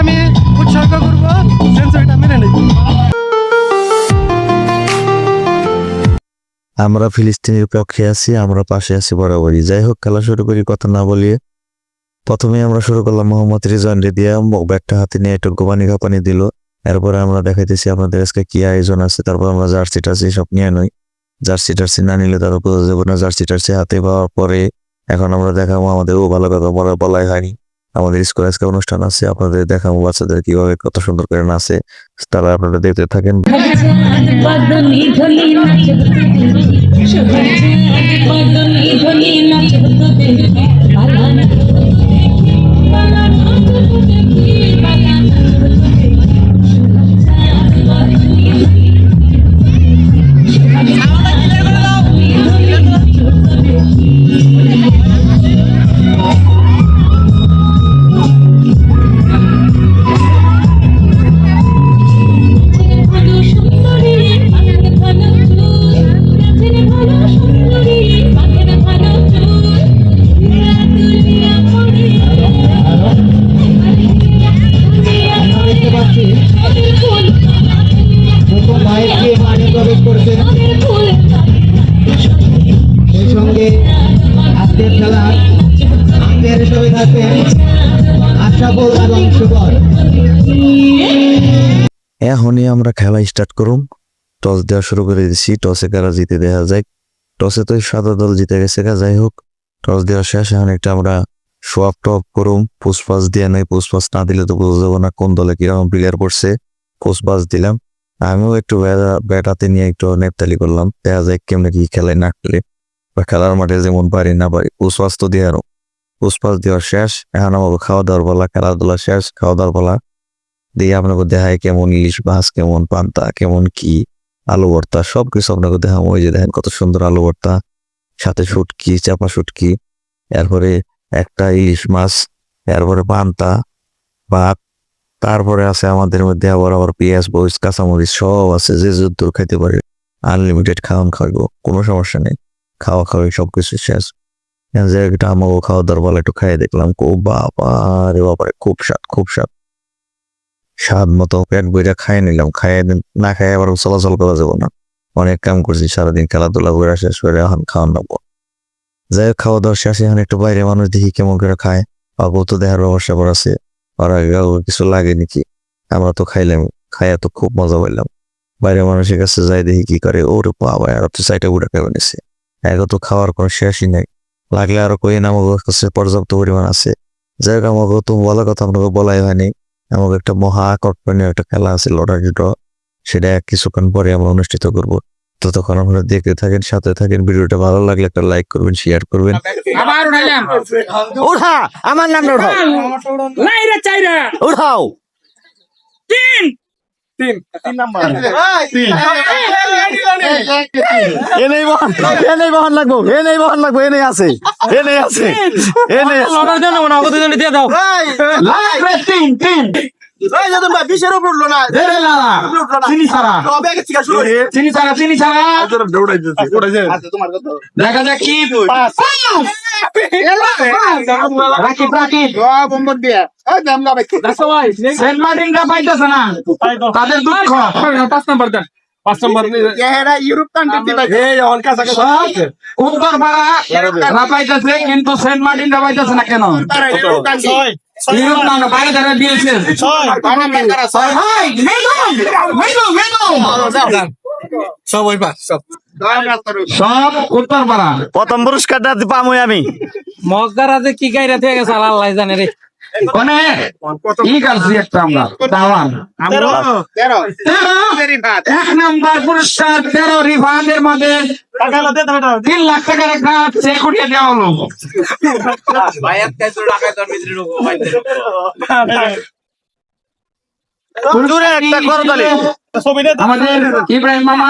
আমি উৎসর্গ করব সেঞ্চুরিটা মেনে নিই। আমরা ফিলিস্তিনের পক্ষে আছি, আমরা পাশে আছি বরাবরই। যাই হোক, খেলা শুরু করি কথা না বলিয়ে। প্রথমে আমরা শুরু করলাম মোহাম্মদ রিজওয়ান রেদিয়া ব্যাটটা হাতে নিয়ে একটু গোপানি গাপানি দিল। এরপরে আমরা দেখাইতেছি আপনাদের আজকে কি আয়োজন আছে, তারপর আমরা জার্সি টার্সি সব নিয়ে নই। জার্সি টার্সি না নিলে তারা বোঝা যাবে না। জার্সি টার্সি হাতে পাওয়ার পরে এখন আমরা দেখাবো আমাদের ও ভালো কথা বলা বলাই হয়নি। আমাদের স্কুল আজকে অনুষ্ঠান আছে, আপনাদের দেখাবো বাচ্চাদের কীভাবে কত সুন্দর করে নাচে, তারা আপনারা দেখতে থাকেন। করছেন সেই সঙ্গে আজকের খেলার থাকবেন আশাফল এবং এখনই আমরা খেলা স্টার্ট করুম। টস দেওয়া শুরু করে দিচ্ছি টসে কারা জিতে দেখা যায় টসে তো সাদা দল জিতে গেছে যাই হোক। টস দেওয়া শেষ, এখন একটা আমরা সোয়াপ টপ করুম। পুষ্পাস দিয়ে নাই পুষ্পাস না দিলে তো বোঝা যাব না কোন দলে কীরকম প্লেয়ার পড়ছে। পুষ্পাস দিলাম। আমিও একটু ব্যাটা- ব্যাটাতে নিয়ে একটু নেপতালি করলাম। দেখা যায় কেমনে কি খেলায় না খেলে। বা খেলার মাঠে যেমন পারি না পারি পুষ্পাস তো দিয়ে আরও। পুষ্পাস দেওয়া শেষ, এখন আমাকে খাওয়া দাওয়ার বলা খেলাধুলা শেষ খাওয়া দাওয়ার বলা দিয়ে আপনাকে দেখায় কেমন ইলিশ মাছ, কেমন পান্তা, কেমন কি আলু ভর্তা, সবকিছু আপনাকে দেখাম ওই যে দেখেন কত সুন্দর আলু ভর্তা, সাথে শুটকি, চাপা শুটকি, এরপরে একটা ইলিশ মাছ, এরপরে পান্তা, ভাত তারপরে আছে আমাদের মধ্যে আবার আবার পেঁয়াজ বইস কাঁচামরিচ সব আছে, যে যুদ্ধ খাইতে পারে। আনলিমিটেড খাওয়ান খাইব, কোনো সমস্যা নেই। খাওয়া খাওয়াই সবকিছু শেষ। এখন যে একটা আমাকে খাওয়া দাওয়ার একটু খাইয়ে দেখলাম খুব বাবা রে বাবারে, খুব স্বাদ খুব স্বাদ। স্বাদ মতো পেট বইটা খাইয়ে নিলাম, খাইয়ে নি- খাইয়ে আবার চলাচল করা যাব না। অনেক কাম করছি, সারাদিন খেলাধুলা করে শেষ করে এখন খাওয়ান নেব যাই হোক, খাওয়া দাওয়া শেষে, এখন একটু বাইরে মানুষ দেখি কেমন করে খায়। বাবু তো দেহার ব্যবস্থা করা আছে। ওর কিছু লাগে নাকি? আমরা তো খাইলাম, খাইয়া তো খুব মজা পাইলাম। বাইরে মানুষের কাছে যাই দেখি কি করে ওরে বাবা আর তো চাইটা বুড়া খাবে নিছে এত তো খাওয়ার কোনো শেষই নাই। লাগলে আরও কই না আমাদের কাছে পর্যাপ্ত পরিমাণ আছে। যাই হোক, আমাকে তো বলা কথা আপনাকে বলাই হয়নি। আমাকে একটা মহা আকর্ষণীয় একটা খেলা আছে, লটারি ড্র। সেটা কিছুক্ষণ পরে আমরা অনুষ্ঠিত করব। ততক্ষণ আপনারা দেখতে থাকেন সাথে থাকেন ভিডিওটা ভালো লাগলে একটা লাইক করবেন শেয়ার করবেন আবার উঠাইলাম উঠা আমার নাম উঠাও লাইরা চাইরা উঠাও তিন এনেই বহন এনেই বহন লাগবো এনেই বহন লাগবো এনেই আছে এনেই আছে এনেই আছে লটার জন্য মনে অগত জন্য দিয়ে দাও লাগবে তিন তিন চিনি ছাড়া। চিনি দেখা যাক কি রাকিব রাকিব। দেখো ভাই। সেন্ট মার্টিনটা পাইতেছে না। তাদের দুঃখ। পাঁচ নম্বর দেন। পাঁচ নম্বর পাইতেছে কিন্তু সেন্ট মার্টিনটা পাইতেছে না কেন? সব উত্তর পাড়া। প্রথম পুরস্কারটা পামই আমি। মগদারা যে কি গাইরা থেকে গেছে আল্লাহ জানে রে। কোনে? কি কাটছি একটা আমরা। তাওয়ান এক নাম্বার পুরস্কার তেরো রিফান্ডের মধ্যে তিন লাখ টাকার একটা চেক উঠিয়ে দেওয়া হলো। দূরে একটা করতালি আমাদের ইব্রাহিম মামা।